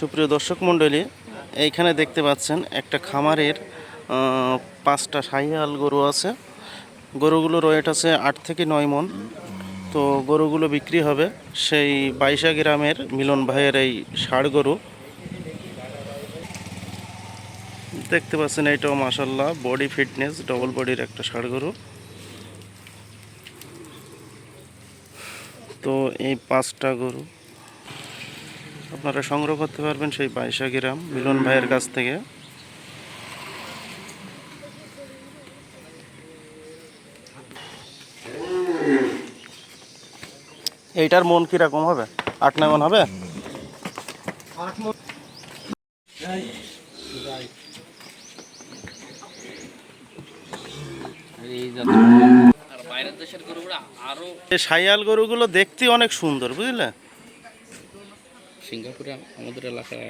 সুপ্রিয় দর্শক মণ্ডলী, এইখানে দেখতে পাচ্ছেন একটা খামারের পাঁচটা সাহিয়াল গরু আছে। গরুগুলোর ওয়েট আছে আট থেকে নয় মন। তো গরুগুলো বিক্রি হবে সেই বাইশা গ্রামের মিলন ভাইয়ের এই ষাড় গরু। দেখতে পাচ্ছেন এইটাও মাসাল্লাহ বডি ফিটনেস, ডবল বডির একটা ষাড় গরু। তো এই পাঁচটা গরু। আপনারা সংগ্রহ করতে পারবেন সেই বাইশা গ্রাম মিলন ভাইয়ের কাছ থেকে। এইটার মন কীরকম হবে? আট নয় মন হবে? সাইয়াল গরুগুলো দেখতে অনেক সুন্দর বুঝলে? সিঙ্গাপুরে আমাদের এলাকায়